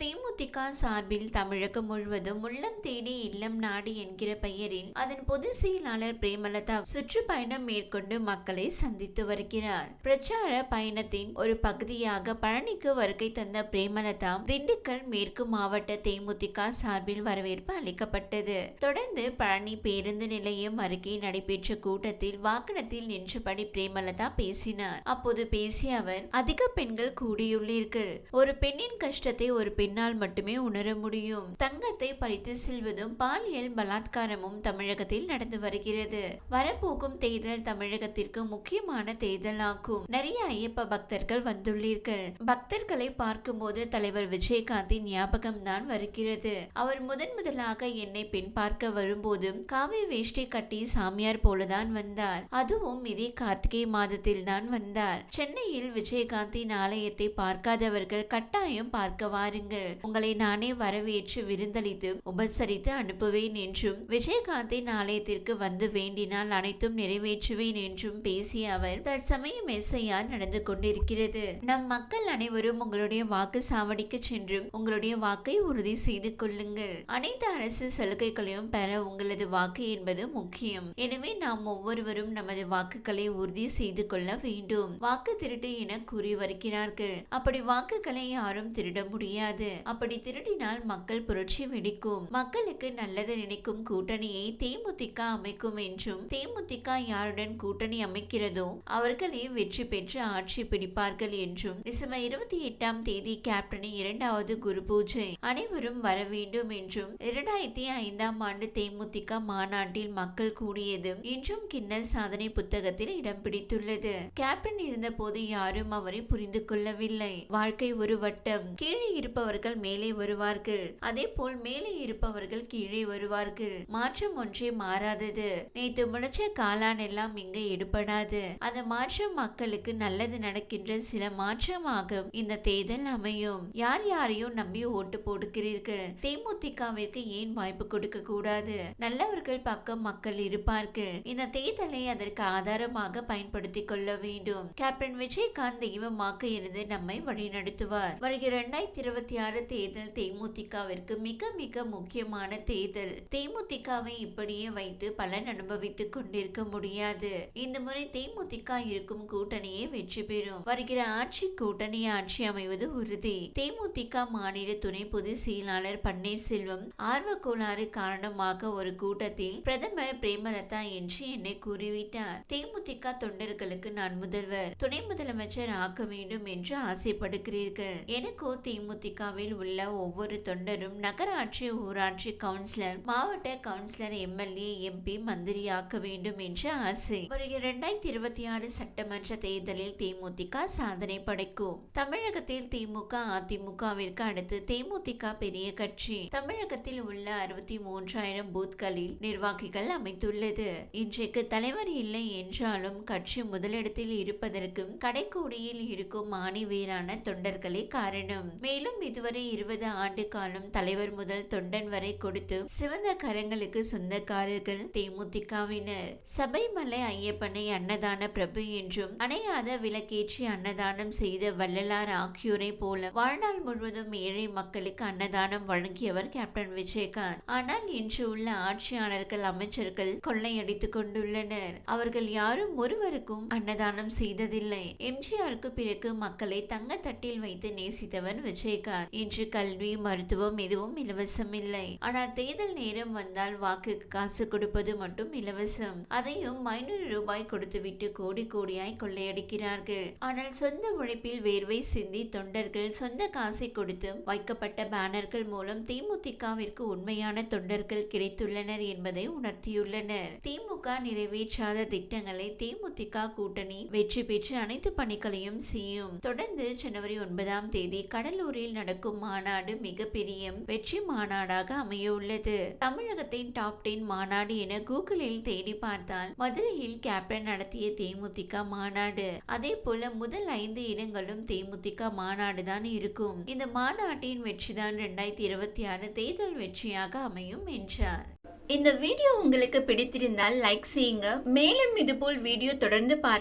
தேமுதிக சார்பில் தமிழகம் முழுவதும் உள்ளம் தேடி இல்லம் நாடு என்கிற பெயரில் அதன் பொதுச் செயலாளர் பிரேமலதா சுற்றுப்பயணம் மேற்கொண்டு மக்களை சந்தித்து வருகிறார். பிரச்சார பயணத்தின் ஒரு பகுதியாக பழனிக்கு வருகை தந்த பிரேமலதா திண்டுக்கல் மேற்கு மாவட்ட தேமுதிக சார்பில் வரவேற்பு அளிக்கப்பட்டது. தொடர்ந்து பழனி பேருந்து நிலையம் அருகே நடைபெற்ற கூட்டத்தில் வாகனத்தில் நின்றபடி பிரேமலதா பேசினார். அப்போது பேசிய அவர் அதிக பெண்கள் கூடியுள்ளீர்கள். ஒரு பெண்ணின் கஷ்டத்தை ஒரு பெண் பெண்ணால் மட்டுமே உணர முடியும். தங்கத்தை பறித்து செல்வதும் பாலியல் பலாத்காரமும் தமிழகத்தில் நடந்து வருகிறது. வரப்போகும் தேர்தல் தமிழகத்திற்கு முக்கியமான தேர்தல் ஆகும் நிறைய ஐயப்ப பக்தர்கள் வந்துள்ளீர்கள். பக்தர்களை பார்க்கும்போது தலைவர் விஜயகாந்தின் ஞாபகம் தான் வருகிறது. அவர் முதன் முதலாக என்னை பெண் பார்க்க வரும்போதும் காவி வேஷ்டி கட்டி சாமியார் போலதான் வந்தார். அதுவும் இதே கார்த்திகை மாதத்தில் தான் வந்தார். சென்னையில் விஜயகாந்தின் ஆலயத்தை பார்க்காதவர்கள் கட்டாயம் பார்க்க வாருங்கள். உங்களை நானே வரவேற்று விருந்தளித்து உபசரித்து அனுப்புவேன் என்றும் விஜயகாந்தின் ஆலயத்திற்கு வந்து வேண்டினால் அனைத்தும் நிறைவேற்றுவேன் என்றும் பேசிய அவர் தற்சமயம் எஸ்ஐஆர் நடந்து கொண்டிருக்கிறது. நம் மக்கள் அனைவரும் உங்களுடைய வாக்கு சாவடிக்கு சென்றும் உங்களுடைய வாக்கை உறுதி செய்து கொள்ளுங்கள். அனைத்து அரசு சலுகைகளையும் பெற உங்களது வாக்கு என்பது முக்கியம். எனவே நாம் ஒவ்வொருவரும் நமது வாக்குகளை உறுதி செய்து கொள்ள வேண்டும். வாக்கு திருட்டு என கூறி வருகிறார்கள். அப்படி வாக்குகளை யாரும் திருட முடியாது. அப்படி திருடினால் மக்கள் புரட்சி வெடிக்கும். மக்களுக்கு நல்லது நினைக்கும் கூட்டணியை தேமுதிக அமைக்கும் என்றும் தேமுதிக யாருடன் கூட்டணி அமைக்கிறதோ அவர்களே வெற்றி பெற்று ஆட்சி பிடிப்பார்கள் என்றும். டிசம்பர் இருபத்தி எட்டாம் தேதி கேப்டனின் இரண்டாவது குரு பூஜை. அனைவரும் வர வேண்டும் என்றும் இரண்டாயிரத்தி ஐந்தாம் ஆண்டு தேமுதிக மாநாட்டில் மக்கள் கூடியதும் இன்றும் கின்னஸ் சாதனை புத்தகத்தில் இடம் பிடித்துள்ளது. கேப்டன் இருந்தபோது யாரும் அவரை புரிந்து கொள்ளவில்லை. வாழ்க்கை ஒரு வட்டம். கீழே இருப்பவர்கள் மேலே வருவார்கள். அதே போல் மேலே இருப்பவர்கள் கீழே வருவார்கள். மாற்றம் ஒன்றே மாறாதது. நேற்று முளைச்ச காளான் எல்லாம் இங்கு எடுபடாது. அந்த மாற்றம் மக்களுக்கு நல்லது நடக்கின்ற சில மாற்றமாகும். இந்த தேர்தல் அமையும். யார் யாரையும் நம்பி ஓட்டு போடுகிறீர்கள்? தேமுதிகவிற்கு ஏன் வாய்ப்பு கொடுக்க கூடாது? நல்லவர்கள் பக்கம் மக்கள் இருப்பார்கள். இந்த தேர்தலை அதற்கு ஆதாரமாக பயன்படுத்திக் கொள்ள வேண்டும். கேப்டன் விஜயகாந்த் தெய்வமாக இருந்து நம்மை வழிநடத்துவார். வருகிற இரண்டாயிரத்தி இருபத்தி ஆறு தேர்தல் தேமுதிகவிற்கு மிக மிக முக்கியமான தேர்தல். தேமுதிகவை இப்படியே வைத்து பலன் அனுபவித்துக் கொண்டிருக்க முடியாது. இந்த முறை தேமுதிக இருக்கும் கூட்டணியே வெற்றி பெறும். வருகிற ஆட்சி கூட்டணி ஆட்சி அமைவது உறுதி. தேமுதிக மாநில துணை பொதுச் செயலாளர் பன்னீர்செல்வம் ஆர்வ கோளாறு காரணமாக ஒரு கூட்டத்தில் பிரதமர் பிரேமலதா என்று என்னை கூறிவிட்டார். தேமுதிக தொண்டர்களுக்கு நான் முதல்வர். துணை முதலமைச்சர் ஆக்க வேண்டும் என்று ஆசைப்படுகிறீர்கள். எனக்கோ தேமுதிகவில் உள்ள ஒவ்வொரு தொண்டரும் நகராட்சி ஊராட்சி கவுன்சிலர் மாவட்ட கவுன்சிலர் எம்எல்ஏ எம்பி மந்திரியாக்க வேண்டும் என்று ஆசை. வருகிற இரண்டாயிரத்தி இருபத்தி ஆறு சட்டமன்ற தேர்தலில் தேமுதிக சாதனை படைக்கும். தமிழகத்தில் திமுக அதிமுகவிற்கு அடுத்து தேமுதிக பெரிய கட்சி. தமிழகத்தில் உள்ள அறுபத்தி மூன்றாயிரம் பூத்களில் நிர்வாகிகள் அமைத்துள்ளது. இன்றைக்கு தலைவர் இல்லை என்றாலும் கட்சி முதலிடத்தில் இருப்பதற்கும் கடைக்கோடியில் இருக்கும் ஆணிவேரான தொண்டர்களே காரணம். மேலும் இது இதுவரை இருபது ஆண்டு காலம் தலைவர் முதல் தொண்டன் வரை கொடுத்து சிவந்த கரங்களுக்கு சொந்தக்காரர்கள் தேமுதிகவினர். சபைமலை ஐயப்பனை அன்னதான பிரபு என்றும் அணையாத விளக்கேற்றி அன்னதானம் செய்த வள்ளலார் ஆகியோரை போல வாழ்நாள் முழுவதும் ஏழை மக்களுக்கு அன்னதானம் வழங்கியவர் கேப்டன் விஜயகாந்த். ஆனால் இன்று உள்ள ஆட்சியாளர்கள் அமைச்சர்கள் கொள்ளையடித்துக் கொண்டுள்ளனர். அவர்கள் யாரும் ஒருவருக்கும் அன்னதானம் செய்ததில்லை. எம்ஜிஆருக்கு பிறகு மக்களை தங்க தட்டில் வைத்து நேசித்தவர் விஜயகாந்த். இன்று கல்வி மருத்துவம் எதுவும் இலவசம் இல்லை ஆனால் தேர்தல் நேரம் வந்தால் வாக்கு காசு கொடுப்பது மட்டும் இலவசம். அதையும் ஐநூறு ரூபாய் கொடுத்துவிட்டு கோடி கோடியாய் கொள்ளையடிக்கிறார்கள். ஆனால் சொந்த உழைப்பில் வேர்வை சிந்தி தொண்டர்கள் சொந்த காசை கொடுத்து வைக்கப்பட்ட பேனர்கள் மூலம் தேமுதிகவிற்கு உண்மையான தொண்டர்கள் கிடைத்துள்ளனர் என்பதை உணர்த்தியுள்ளனர். திமுக நிறைவேற்றாத திட்டங்களை தேமுதிக கூட்டணி வெற்றி பெற்று அனைத்து பணிகளையும் செய்யும். தொடர்ந்து ஜனவரி ஒன்பதாம் தேதி கடலூரில் நடக்கும் நடக்கும் மாநாடு மிகப்பெரிய வெற்றி மாநாடாக அமைய உள்ளது தமிழகத்தின் டாப் டென் மாநாடு என கூகுளில் தேடி பார்த்தால் மதுரையில் கேப்டன் நடத்திய தேமுதிக மாநாடு. அதே போல முதல் ஐந்து இடங்களும் தேமுதிக மாநாடு தான் இருக்கும். இந்த மாநாட்டின் வெற்றிதான் இரண்டாயிரத்தி இருபத்தி ஆறு தேர்தல் வெற்றியாக அமையும் என்றார். இந்த வீடியோ உங்களுக்கு பிடித்திருந்தால் லைக் செய்யுங்க. மேலும் இதுபோல் வீடியோ தொடர்ந்து பார்க்க